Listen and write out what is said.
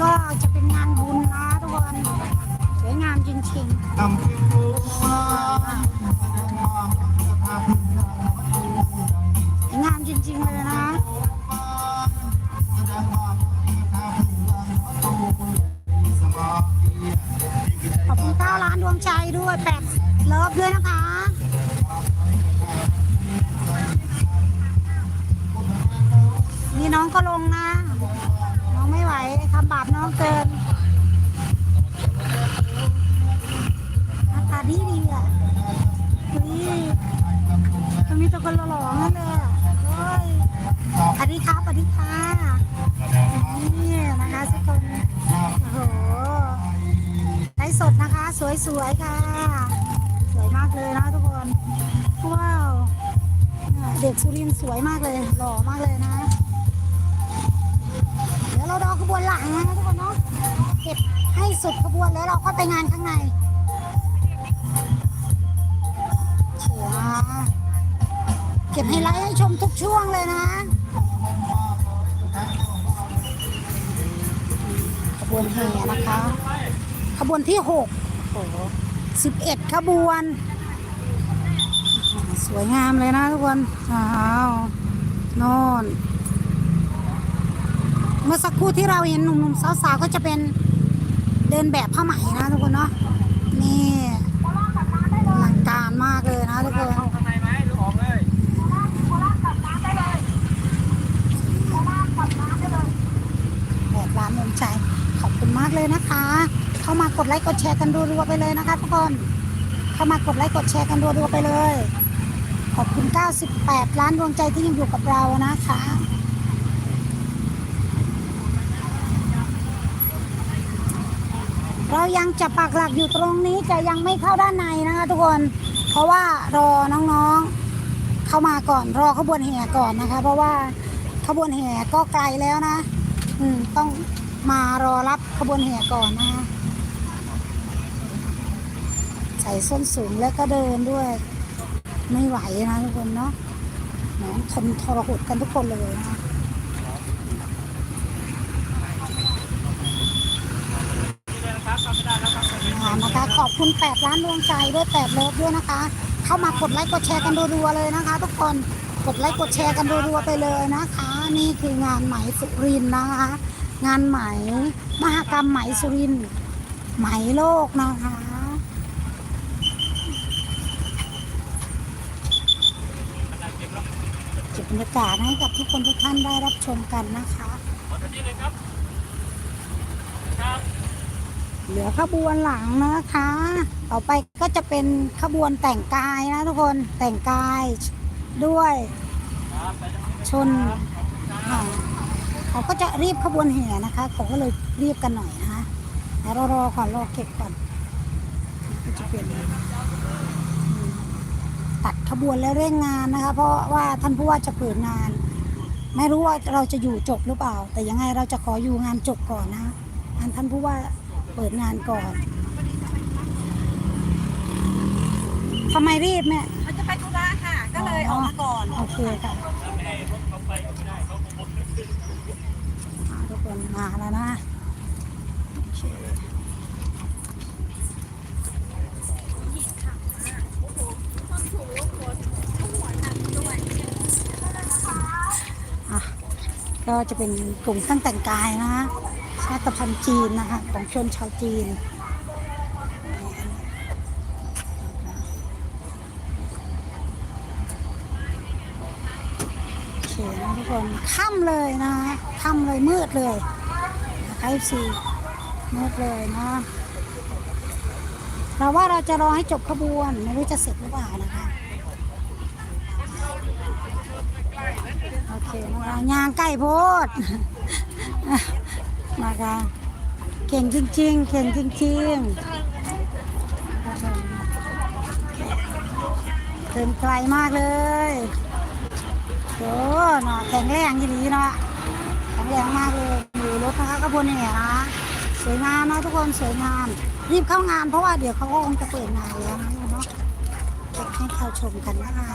ก็จะเป็นงานบุญนะทุกคนสวยงามจริงๆทำให้รู้ว่างามจริงๆเลยนะ ขอบคุณเก้าล้านดวงใจด้วยแปดเลิฟด้วยนะคะ สวยๆค่ะ สวยมากเลยนะทุกคน ว้าว เด็กสุรินสวยมากเลย หล่อมากเลยนะ เดี๋ยวเรารอขบวนหลังนะทุกคนเนาะ เก็บให้สุดขบวนแล้วเราก็ไปงานข้างในเชียเก็บไฮไลท์ให้ชมทุกช่วงเลยนะขบวนแห่นะคะ ขบวนที่หก สิบเอ็ดขบวน สวยงามเลยนะทุกคนอ้าวนอนเมื่อสักครู่ที่เราเห็นหนุ่มๆสาวๆก็จะเป็นเดินแบบผ้าไหมนะทุกคนเนาะนี่อลังการมากเลยนะทุกคน เข้าข้างในไหมหรือออกเลย แบบร้านนมใจ ขอบคุณมากเลยนะคะ เข้ามากดไลค์กดแชร์กันรัวๆไปเลยนะคะทุกคนเข้ามากดไลค์กดแชร์กันรัวๆไปเลย ขอบคุณ 98 ล้านดวงใจที่ยังอยู่กับเรานะคะเรายังจะปักหลักอยู่ตรงนี้จะยังไม่เข้าด้านในนะคะทุกคน เพราะว่ารอน้องๆ เข้ามาก่อนรอขบวนแห่ก่อนนะคะ เพราะว่าขบวนแห่ก็ไกลแล้วนะ อืมต้องมารอรับขบวนแห่ก่อนนะคะ ใส่ส้นสูงแล้วก็เดินด้วย ไม่ไหวนะทุกคนเนาะน้องทนทรหดกันทุกคนเลยนะคะนะคะขอบคุณ 8 ล้านดวงใจด้วย8เลิฟด้วยนะคะ เข้ามากดไลค์กดแชร์กันรัวๆเลยนะคะ ทุกคนกดไลค์กดแชร์กันรัวๆไปเลยนะคะ นี่คืองานไหมสุรินนะคะ งานไหมมหกรรมไหมสุรินไหมโลกนะคะเก็บบ รรยากาศให้กับทุกคนทุกท่านได้รับชมกันนะคะเหลือขบวนหลังนะคะ ต่อไปก็จะเป็นขบวนแต่งกายนะทุกคนแต่งกายด้วยชนเขาก็จะรีบขบวนแห่นะคะเขาก็เลยรีบกันหน่อยนะคะเรารอก่อนรอเก็บก่อนจะเป็นอืมตัดข บวนแล้วเร่งงานนะคะ เพราะว่าท่านผู้ว่าจะเปิดงาน ไม่รู้ว่าเราจะอยู่จบหรือเปล่า แต่ยังไงเราจะขออยู่งานจบก่อนนะอันท่านผู้ว่าเปิดงานก่อนทำไมรีบแม่มันจะไปธุระค่ะ ก็เลยออกมาก่อนโอเคค่ะอ่าทุกคนมาแล้วนะโอเคอะ ก็จะเป็นกลุ่มเครื่องแต่งกายนะชาติพันธุ์จีนนะคะของชนชาวจีนโอเคนะทุกคนค่ำเลยนะค่ำเลยมืดเลยนะคะซีมืดเลยนะเราว่าเราจะรอให้จบขบวน ไม่รู้จะเสร็จหรือเปล่านะคะ โอ เคนะคะยางใกล้โพดนะคะเก่งจริง ๆ เก่งจริงๆเดินไกลมากเลยโอ้เนาแข็งแรงอย่างนี้เนาะแข็งแรงมากเลยอยู่รถนะคะขบวนแห่นะสวยงามนะทุกคนสวยงาม รีบเข้างานเพราะว่าเดี๋ยวเขาก็คงจะเปิดงานแล้วนะเนาะให้เขาชมกันนะคะ